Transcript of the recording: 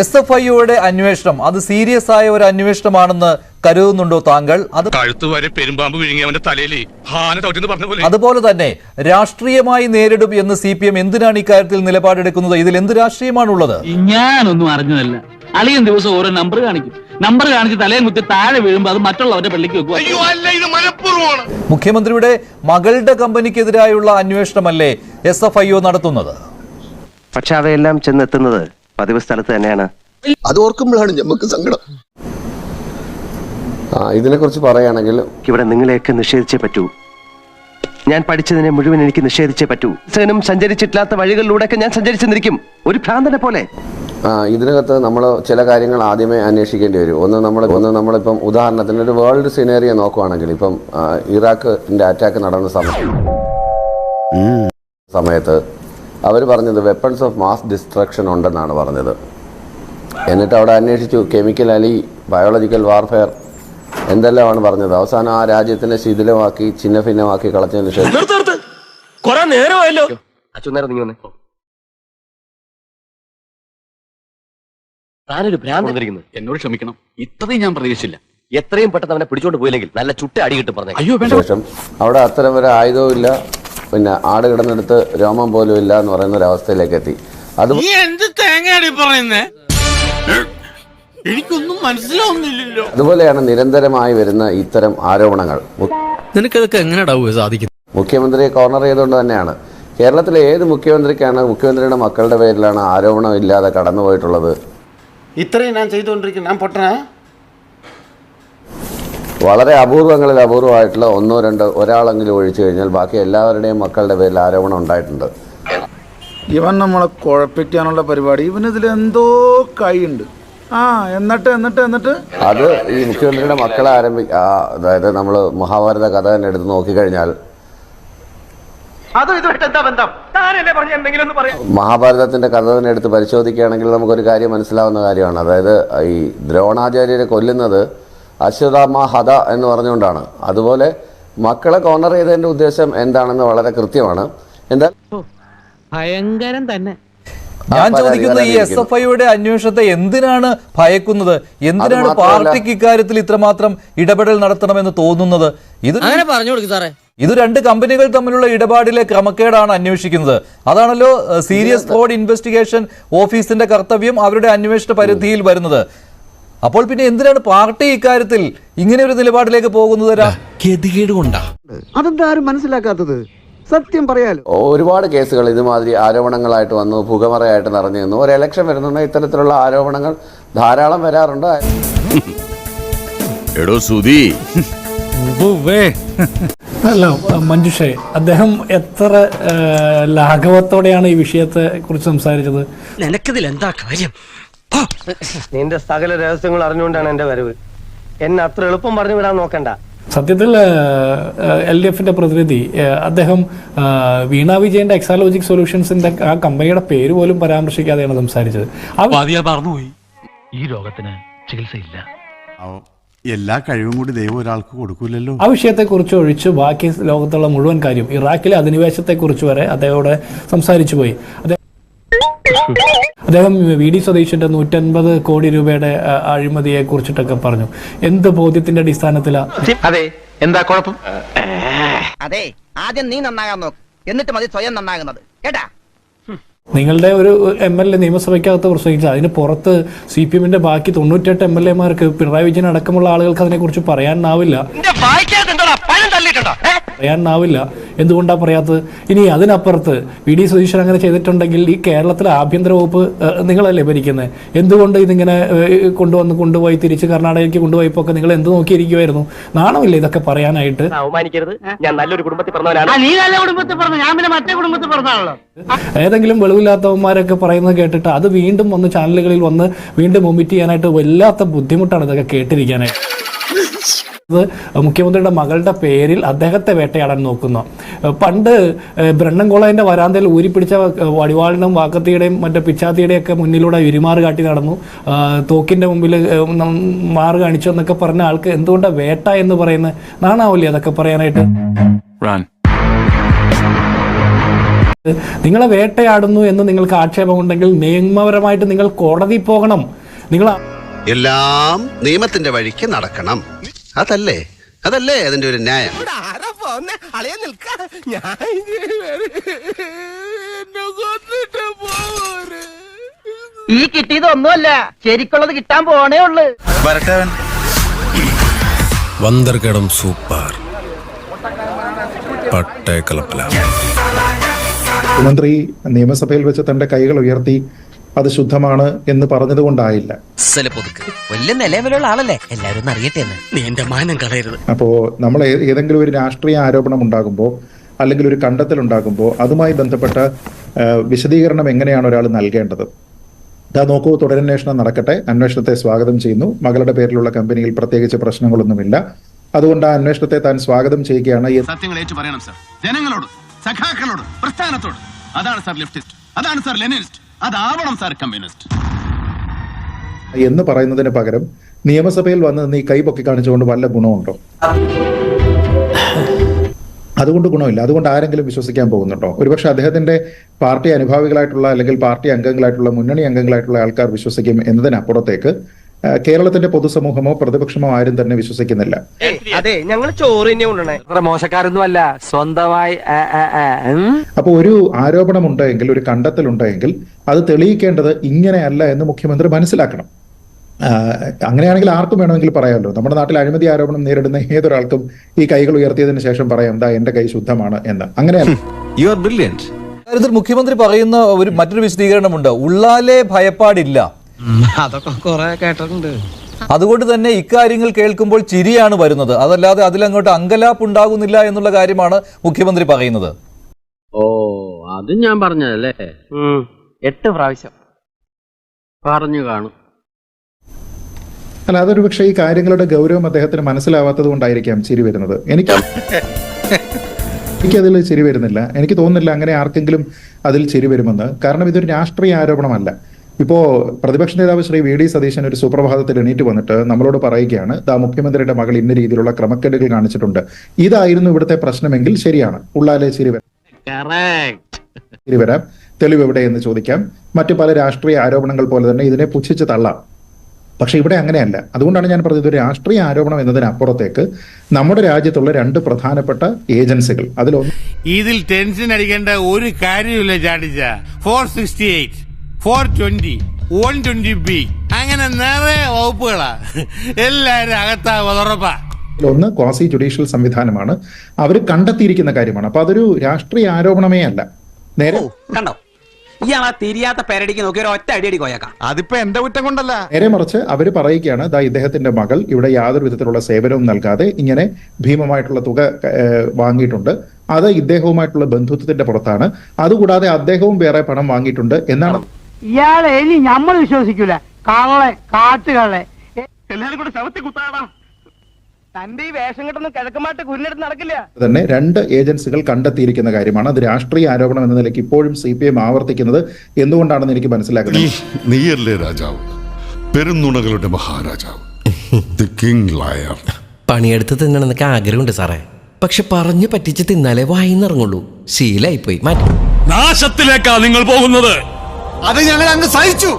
S F ഐയുടെ അന്വേഷണം അത് സീരിയസ് ആയ ഒരു അന്വേഷണമാണെന്ന് കരുതുന്നുണ്ടോ താങ്കൾ? അത് കഴുത്തുവരെ പെരുമ്പാമ്പ് വിഴുങ്ങിയവന്റെ തലയിൽ ഹാന തോറ്റെന്ന് പറഞ്ഞ പോലെ. അതുപോലെ തന്നെ രാഷ്ട്രീയമായി നേരിടും എന്ന് സി പി എം എന്തിനാണ് ഇക്കാര്യത്തിൽ നിലപാടെടുക്കുന്നത്? ഇതിൽ എന്ത് രാഷ്ട്രീയമാണുള്ളത്? ഞാനൊന്നും അറിഞ്ഞതല്ല. അളിയൻ ദിവസം ഓരോ നമ്പർ കാണിക്കും. നമ്പർ കാണിച്ച് തലയും കുത്തി താഴെ വീഴുമ്പോ അത് മറ്റുള്ളവരുടെ പള്ളിക്ക് വെക്കുക അയ്യോ അല്ല ഇത് മനഃപൂർവമാണ്. മുഖ്യമന്ത്രിയുടെ മകളുടെ കമ്പനിക്കെതിരായുള്ള അന്വേഷണമല്ലേ എസ് എഫ് ഐ ഒ നടത്തുന്നത്? പക്ഷെ അവയെല്ലാം ചെന്നെത്തുന്നത് പതിവ് സ്ഥലത്ത് തന്നെയാണ്. അത് ഓർക്കുമ്പോഴാണ് നമുക്ക് സങ്കടം. ആ ഇതിനെക്കുറിച്ച് പറയുകയാണെങ്കിൽ ഇവിടെ നിങ്ങളെയൊക്കെ നിഷേധിച്ചേ പറ്റൂ. ഞാൻ പഠിച്ചതിനെ മുഴുവൻ എനിക്ക് നിഷേധിച്ചേ പറ്റൂ. സേനും സഞ്ചരിച്ചിട്ടില്ലാത്ത വഴികളിലൂടെയൊക്കെ ഞാൻ സഞ്ചരിച്ചെന്നിരിക്കും. ഒരു ഭ്രാന്തനെ പോലെ. ഇതിനകത്ത് നമ്മൾ ചില കാര്യങ്ങൾ ആദ്യമേ അന്വേഷിക്കേണ്ടി വരും. ഒന്ന് നമ്മൾ ഒന്ന് നമ്മളിപ്പം ഉദാഹരണത്തിന് ഒരു വേൾഡ് സിനേറിയ നോക്കുവാണെങ്കിൽ ഇപ്പം ഇറാഖിന്റെ അറ്റാക്ക് നടന്ന സമയം സമയത്ത് അവർ പറഞ്ഞത് വെപ്പൺസ് ഓഫ് മാസ് ഡിസ്ട്രക്ഷൻ ഉണ്ടെന്നാണ് പറഞ്ഞത്. എന്നിട്ട് അവിടെ അന്വേഷിച്ചു കെമിക്കൽ അലി ബയോളജിക്കൽ വാർഫെയർ എന്തെല്ലാമാണ് പറഞ്ഞത്. അവസാനം ആ രാജ്യത്തിനെ ശിഥിലമാക്കി ചിഹ്ന ഭിന്നമാക്കി കളച്ചതിന് ശേഷം അച്ഛനേരം നീ വന്നേ താനൊരു ഭ്രാന്ത് വന്നിരിക്കുന്നു. എന്നോട് ക്ഷമിക്കണം. ഇത്രയും ഞാൻ പ്രതീക്ഷിച്ചില്ല. എത്രയും പെട്ടെന്ന് അവനെ പിടിച്ചോണ്ട് പോയില്ലെങ്കിൽ നല്ല ചുട്ട അടി കിട്ടും പറഞ്ഞു. അയ്യോ വേണ്ട. ശേഷം അവിടെ അത്തരം ഒരു ആയുധവും ഇല്ല. പിന്നെ ആട് കിടന്നെടുത്ത് രോമം പോലും ഇല്ല എന്ന് പറയുന്ന ഒരു അവസ്ഥയിലേക്ക് എത്തി. അത് നീ എന്ത് തേങ്ങയാണ് പറയുന്നേ? എനിക്കൊന്നും മനസ്സിലാവുന്നില്ലല്ലോ. അതുപോലെയാണ് നിരന്തരമായി വരുന്ന ഇത്തരം ആരോപണങ്ങൾ. നിനക്കതൊക്കെ എങ്ങനെ സാധിക്കുന്നത് മുഖ്യമന്ത്രിയെ കോർണർ ചെയ്തുകൊണ്ട് തന്നെയാണ്. കേരളത്തിലെ ഏത് മുഖ്യമന്ത്രിക്കാണ് മുഖ്യമന്ത്രിയുടെ മക്കളുടെ പേരിലാണ് ആരോപണം ഇല്ലാതെ കടന്നുപോയിട്ടുള്ളത്? ഇത്രയും ഞാൻ ചെയ്തുകൊണ്ടിരിക്കുന്നു ഞാൻ പൊട്ടനാ? വളരെ അപൂർവങ്ങളിൽ അപൂർവമായിട്ടുള്ള ഒന്നോ രണ്ടോ ഒരാളെങ്കിലും ഒഴിച്ചു കഴിഞ്ഞാൽ ബാക്കി എല്ലാവരുടെയും മക്കളുടെ പേരിൽ ആരോപണം ഉണ്ടായിട്ടുണ്ട്. ഇവൻ നമ്മളെ കുഴപ്പിക്കാനുള്ള പരിപാടി. ഇവനിതിൽ എന്തോ കൈയുണ്ട്. ആ എന്നിട്ട് എന്നിട്ട് എന്നിട്ട്? അത് ഈ മുഖ്യമന്ത്രിയുടെ മക്കളെ ആരംഭി ആ, അതായത് നമ്മൾ മഹാഭാരത കഥ തന്നെ എടുത്ത് നോക്കിക്കഴിഞ്ഞാൽ മഹാഭാരതത്തിന്റെ കഥ തന്നെ എടുത്ത് പരിശോധിക്കുകയാണെങ്കിൽ നമുക്കൊരു കാര്യം മനസ്സിലാവുന്ന കാര്യമാണ്. അതായത് ഈ ദ്രോണാചാര്യരെ കൊല്ലുന്നത് അശ്വതാമ ഹത എന്ന് പറഞ്ഞുകൊണ്ടാണ്. അതുപോലെ മക്കളെ കോർണർ ചെയ്തതിന്റെ ഉദ്ദേശം എന്താണെന്ന് വളരെ കൃത്യമാണ്. എന്താ ഭയങ്കരം തന്നെ. ഞാൻ ചോദിക്കുന്നത് ഈ എസ് എഫ് ഐയുടെ അന്വേഷണത്തെ എന്തിനാണ് ഭയക്കുന്നത്? എന്തിനാണ് പാർട്ടിക്ക് ഇക്കാര്യത്തിൽ ഇത്രമാത്രം ഇടപെടൽ നടത്തണമെന്ന് തോന്നുന്നത്? ഇത് അങ്ങനെ പറഞ്ഞു കൊടുക്കും സാറേ. ഇത് രണ്ട് കമ്പനികൾ തമ്മിലുള്ള ഇടപാടിലെ ക്രമക്കേടാണ് അന്വേഷിക്കുന്നത്. അതാണല്ലോ സീരിയസ് ഫ്രോഡ് ഇൻവെസ്റ്റിഗേഷൻ ഓഫീസിന്റെ കർത്തവ്യം അവരുടെ അന്വേഷണ പരിധിയിൽ വരുന്നത്. അപ്പോൾ പിന്നെ എന്തിനാണ് പാർട്ടി ഇക്കാര്യത്തിൽ ഇങ്ങനെ ഒരു നിലപാടിലേക്ക് പോകുന്നത്? കൊണ്ടാ അതെന്താ ആരും മനസ്സിലാക്കാത്തത്? സത്യം പറയാലോ. ഒരുപാട് കേസുകൾ ഇതുമാതിരി ആരോപണങ്ങളായിട്ട് വന്നു പുകമറയായിട്ട് നിറഞ്ഞു നിന്നു. ഒരു ഇലക്ഷൻ വരുന്നുണ്ട് ഇത്തരത്തിലുള്ള ആരോപണങ്ങൾ ധാരാളം വരാറുണ്ട്. എടോ സുധി. അല്ല മഞ്ജുഷേ അദ്ദേഹം എത്ര ലാഘവത്തോടെയാണ് ഈ വിഷയത്തെ കുറിച്ച് സംസാരിച്ചത്? നിനക്കിതിൽ എന്താ കാര്യം നിന്റെ സകല രഹസ്യങ്ങൾ അറിഞ്ഞുകൊണ്ടാണ് എന്റെ വരവ്. എന്നെ അത്ര എളുപ്പം പറഞ്ഞു വിടാൻ നോക്കണ്ട. സത്യത്തിൽ എൽ ഡി എഫിന്റെ പ്രതിനിധി അദ്ദേഹം വീണ വിജയന്റെ എക്സാലോജിക് സൊല്യൂഷൻസിന്റെ ആ കമ്പനിയുടെ പേര് പോലും പരാമർശിക്കാതെയാണ് സംസാരിച്ചത്. ഈ രോഗത്തിന് ചികിത്സയില്ല. എല്ലാ കഴിവും കൂടി ദൈവം ഒരാൾക്ക് കൊടുക്കൂലല്ലോ. ആ വിഷയത്തെക്കുറിച്ച് ഒഴിച്ച് ബാക്കി ലോകത്തുള്ള മുഴുവൻ കാര്യം ഇറാഖിലെ അധിനിവേശത്തെക്കുറിച്ച് വരെ അദ്ദേഹത്തോട് സംസാരിച്ചു പോയി. അദ്ദേഹം വി ഡി സ്വദേശിന്റെ നൂറ്റൻപത് കോടി രൂപയുടെ അഴിമതിയെ കുറിച്ചിട്ടൊക്കെ പറഞ്ഞു. എന്ത് ബോധ്യത്തിന്റെ അടിസ്ഥാനത്തിലാ? അതെ എന്താ കുഴപ്പം? അതെ ആദ്യം നീ നന്നാകാൻ നോക്ക്. എന്നിട്ട് മതി സ്വയം നന്നാകുന്നത്. കേട്ടാ? നിങ്ങളുടെ ഒരു എം എൽ എ നിയമസഭയ്ക്കകത്ത് പ്രസംഗിച്ചത് അതിന് പുറത്ത് സി പി എമ്മിന്റെ ബാക്കി തൊണ്ണൂറ്റെട്ട് എം എൽ എമാർക്ക് പിണറായി വിജയൻ അടക്കമുള്ള ആളുകൾക്ക് അതിനെക്കുറിച്ച് പറയാനാവില്ല. പറയാനാവില്ല. എന്തുകൊണ്ടാണ് പറയാത്തത്? ഇനി അതിനപ്പുറത്ത് വി ഡി സതീശൻ അങ്ങനെ ചെയ്തിട്ടുണ്ടെങ്കിൽ ഈ കേരളത്തിലെ ആഭ്യന്തര വകുപ്പ് നിങ്ങളല്ലേ ഭരിക്കുന്നത്? എന്തുകൊണ്ട് ഇതിങ്ങനെ കൊണ്ടുവന്ന് കൊണ്ടുപോയി തിരിച്ച് കർണാടകയ്ക്ക് കൊണ്ടുപോയപ്പോ ഒക്കെ നിങ്ങൾ എന്ത് നോക്കിയിരിക്കുമായിരുന്നു നാണമില്ല ഇതൊക്കെ പറയാനായിട്ട്. അവമാനിക്കരുത്. ഞാൻ നല്ലൊരു കുടുംബത്തിൽ പറഞ്ഞവനാണ് നീ നല്ല കുടുംബത്തിൽ പറഞ്ഞു ഞാൻ പിന്നെ മറ്റേ കുടുംബത്തിൽ പറഞ്ഞാണല്ലോ ഏതെങ്കിലും വെളിവില്ലാത്തവന്മാരൊക്കെ പറയുന്നത് കേട്ടിട്ട് അത് വീണ്ടും വന്ന് ചാനലുകളിൽ വന്ന് വീണ്ടും ഒമിറ്റ് ചെയ്യാനായിട്ട് വല്ലാത്ത ബുദ്ധിമുട്ടാണ് ഇതൊക്കെ കേട്ടിരിക്കാനായിട്ട്. മുഖ്യമന്ത്രിയുടെ മകളുടെ പേരിൽ അദ്ദേഹത്തെ വേട്ടയാടാൻ നോക്കുന്നു. പണ്ട് ബ്രണ്ണൻകോളേന്റെ വരാന്തയിൽ ഊരിപ്പിടിച്ച വടിവാളിനും വാക്കത്തിയുടെയും മറ്റേ പിച്ചാത്തിയുടെയും ഒക്കെ മുന്നിലൂടെ ഇരുമാറ് കാട്ടി നടന്നു. തോക്കിന്റെ തോക്കിന്റെ മുമ്പിൽ മാറ് കാണിച്ചു എന്നൊക്കെ പറഞ്ഞ ആൾക്ക് എന്തുകൊണ്ടാണ് വേട്ട എന്ന് പറയുന്നത്? നാണാവില്ലേ അതൊക്കെ പറയാനായിട്ട്? നിങ്ങളെ വേട്ടയാടുന്നു എന്ന് നിങ്ങൾക്ക് ആക്ഷേപമുണ്ടെങ്കിൽ നിയമപരമായിട്ട് നിങ്ങൾ കോടതി പോകണം. നിങ്ങൾ എല്ലാം നിയമത്തിന്റെ വഴിക്ക് നടക്കണം. അതല്ലേ? അതല്ലേ അതിന്റെ ഒരു ന്യായം? ഈ കിട്ടിയത് ഒന്നുമല്ല. ശരിക്കുള്ളത് കിട്ടാൻ പോണേ ഉള്ളു. വന്തർകടം സൂപ്പർ. പട്ടേക്കലപ്പല. മന്ത്രി നിയമസഭയിൽ വെച്ച് തന്റെ കൈകൾ ഉയർത്തി അത് ശുദ്ധമാണ് എന്ന് പറഞ്ഞതുകൊണ്ടായില്ല വലിയ നിലവിലുള്ള ആളല്ലേ? എല്ലാവരും ഒന്ന് അറിയട്ടെ എന്ന്. എന്റെ മാനം കളയരുത്. അപ്പോൾ നമ്മൾ ഏതെങ്കിലും ഒരു രാഷ്ട്രീയ ആരോപണം ഉണ്ടാകുമ്പോൾ അല്ലെങ്കിൽ ഒരു കണ്ടെത്തൽ ഉണ്ടാകുമ്പോൾ അതുമായി ബന്ധപ്പെട്ട വിശദീകരണം എങ്ങനെയാണ് ഒരാൾ നൽകേണ്ടത്? ഇതാ നോക്കൂ തുടരന്വേഷണം നടക്കട്ടെ. അന്വേഷണത്തെ സ്വാഗതം ചെയ്യുന്നു. മകളുടെ പേരിലുള്ള കമ്പനിയിൽ പ്രത്യേകിച്ച് പ്രശ്നങ്ങളൊന്നുമില്ല. അതുകൊണ്ട് ആ അന്വേഷണത്തെ താൻ സ്വാഗതം ചെയ്യുകയാണ് സത്യങ്ങൾ ഏറ്റു പറയണം സർ. ജനങ്ങളോട് സഖാക്കളോട് പ്രസ്ഥാനത്തോട്. അതാണ് സർ ലെഫ്റ്റിസ്റ്റ്. അതാണ് സർ ലെനിനിസ്റ്റ്. അതാവണം സാർ കമ്മ്യൂണിസ്റ്റ് എന്ന് പറയുന്നതിന് പകരം നിയമസഭയിൽ വന്ന് നീ കൈ പൊക്കി കാണിച്ചുകൊണ്ട് വല്ല ഗുണമുണ്ടോ? അതുകൊണ്ട് ഗുണമില്ല. അതുകൊണ്ട് ആരെങ്കിലും വിശ്വസിക്കാൻ പോകുന്നുണ്ടോ? ഒരുപക്ഷെ അദ്ദേഹത്തിന്റെ പാർട്ടി അനുഭാവികളായിട്ടുള്ള അല്ലെങ്കിൽ പാർട്ടി അംഗങ്ങളായിട്ടുള്ള മുന്നണി അംഗങ്ങളായിട്ടുള്ള ആൾക്കാർ വിശ്വസിക്കും എന്നതിനപ്പുറത്തേക്ക് കേരളത്തിന്റെ പൊതുസമൂഹമോ പ്രതിപക്ഷമോ ആരും തന്നെ വിശ്വസിക്കുന്നില്ല. അതെ ഞങ്ങൾ ചോറ് തന്നെ മോശക്കാരൊന്നും അല്ല സ്വന്തമായി അപ്പോൾ ഒരു ആരോപണം ഉണ്ടെങ്കിൽ ഒരു കണ്ടെത്തൽ ഉണ്ടെങ്കിൽ അത് തെളിയിക്കേണ്ടത് ഇങ്ങനെയല്ല എന്ന് മുഖ്യമന്ത്രി മനസ്സിലാക്കണം. അങ്ങനെയാണെങ്കിൽ ആർക്കും വേണമെങ്കിൽ പറയാമല്ലോ. നമ്മുടെ നാട്ടിൽ അഴിമതി ആരോപണം നേരിടുന്ന ഏതൊരാൾക്കും ഈ കൈകൾ ഉയർത്തിയതിനു ശേഷം പറയാം എന്താ എന്റെ കൈ ശുദ്ധമാണ് എന്ന്. അങ്ങനെയാണ് യു ആർ ബ്രില്യന്റ് കാര്യത്തിൽ മുഖ്യമന്ത്രി പറയുന്ന ഒരു മറ്റൊരു വിശദീകരണമുണ്ട്. ഉള്ളാലെ ഭയപ്പാടില്ല. അതൊക്കെ കൊറേ കേട്ടിട്ടുണ്ട്. അതുകൊണ്ട് തന്നെ ഇക്കാര്യങ്ങൾ കേൾക്കുമ്പോൾ ചിരിയാണ് വരുന്നത്. അതല്ലാതെ അതിലങ്ങോട്ട് അങ്കലാപ്പ് ഉണ്ടാകുന്നില്ല എന്നുള്ള കാര്യമാണ് മുഖ്യമന്ത്രി പറയുന്നത്. ഓ അത് ഞാൻ പറഞ്ഞതല്ലേ? എട്ട് പ്രാവശ്യം. പറഞ്ഞു കാണും. അല്ല അതൊരു പക്ഷേ ഈ കാര്യങ്ങളുടെ ഗൗരവം അദ്ദേഹത്തിന് മനസ്സിലാവാത്തത് കൊണ്ടായിരിക്കാം ചിരി വരുന്നത്. എനിക്ക് എനിക്കതിൽ ചിരി വരുന്നില്ല. എനിക്ക് തോന്നുന്നില്ല അങ്ങനെ ആർക്കെങ്കിലും അതിൽ ചിരി വരുമെന്ന്. കാരണം ഇതൊരു രാഷ്ട്രീയ ആരോപണമല്ല. ഇപ്പോ പ്രതിപക്ഷ നേതാവ് ശ്രീ വി ഡി സതീശൻ ഒരു സുപ്രഭാതത്തിൽ എണീറ്റ് വന്നിട്ട് നമ്മളോട് പറയുകയാണ് ദാ മുഖ്യമന്ത്രിയുടെ മകൾ ഇന്ന രീതിയിലുള്ള ക്രമക്കേടുകൾ കാണിച്ചിട്ടുണ്ട്. ഇതായിരുന്നു ഇവിടുത്തെ പ്രശ്നമെങ്കിൽ ശരിയാണ്. ഉള്ളാലെ ശരി വരാം. തെളിവ് എവിടെ എന്ന് ചോദിക്കാം. മറ്റു പല രാഷ്ട്രീയ ആരോപണങ്ങൾ പോലെ തന്നെ ഇതിനെ പുച്ഛിച്ച് തള്ളാം. പക്ഷെ ഇവിടെ അങ്ങനെയല്ല. അതുകൊണ്ടാണ് ഞാൻ പറഞ്ഞത് ഒരു രാഷ്ട്രീയ ആരോപണം എന്നതിനപ്പുറത്തേക്ക് നമ്മുടെ രാജ്യത്തുള്ള രണ്ട് പ്രധാനപ്പെട്ട ഏജൻസികൾ. അതിലൊന്ന് ഇതിൽ ടെൻഷൻ അടിക്കേണ്ട ഒരു കാര്യമില്ല ചാടിച്ച four sixty eight four twenty one twenty B. അങ്ങനെ നിറയെ വകുപ്പുകളാ. എല്ലാരും അകത്താ ഉറപ്പാ. ഒന്ന് ക്വാസി ജുഡീഷ്യൽ സംവിധാനമാണ്. അവർ കണ്ടെത്തിയിരിക്കുന്ന കാര്യമാണ്. അപ്പൊ അതൊരു രാഷ്ട്രീയ ആരോപണമേ അല്ല. നേരെ കണ്ടോ? ഇയാളാ തിരിയാത്ത പേരടിക്ക് നോക്കി ഒരു ഒറ്റ അടിയടി കോയക്കാം അതിപ്പോ എന്റെ കുറ്റം കൊണ്ടല്ല? നേരെ മറിച്ച് അവർ പറയുകയാണ് ദാ ഇദ്ദേഹത്തിന്റെ മകൾ ഇവിടെ യാതൊരു വിധത്തിലുള്ള സേവനവും നൽകാതെ ഇങ്ങനെ ഭീമമായിട്ടുള്ള തുക വാങ്ങിയിട്ടുണ്ട്. അത് ഇദ്ദേഹവുമായിട്ടുള്ള ബന്ധുത്വത്തിന്റെ പുറത്താണ്. അതുകൂടാതെ അദ്ദേഹവും വേറെ പണം വാങ്ങിയിട്ടുണ്ട് എന്നാണ് ഇയാളെ ഇനി നമ്മൾ വിശ്വസിക്കൂല. കള്ളെ കാട്ടുകള്ളെ എല്ലാരും കൂടെ ശവത്തി കുത്താടാ. തന്റെ ഈ വേഷം കെട്ടൊന്നും കിഴക്കമായിട്ട് കുരിഞ്ഞെടുത്ത് നടക്കില്ല. തന്നെ രണ്ട് ഏജൻസികൾ കണ്ടെത്തിയിരിക്കുന്ന കാര്യമാണ്. അത് രാഷ്ട്രീയ ആരോപണം എന്ന നിലയ്ക്ക് ഇപ്പോഴും സി പി എം ആവർത്തിക്കുന്നത് എന്തുകൊണ്ടാണെന്ന് എനിക്ക് മനസ്സിലാക്കുന്നത് നീയല്ലേ രാജാവ്? പെരുന്നുണകളുടെ മഹാരാജാവ്. ദി കിങ് ലയർ പണിയെടുത്ത് തിന്നണമെന്നൊക്കെ ആഗ്രഹമുണ്ട് സാറേ. പക്ഷെ പറഞ്ഞു പറ്റിച്ച് തിന്നാലേ വായിന്നിറങ്ങുള്ളൂ. ശീലായിപ്പോയി. മാറ്റി. നാശത്തിലേക്കാ നിങ്ങൾ പോകുന്നത്. അത് ഞങ്ങൾ അങ്ങ് സഹിച്ചു.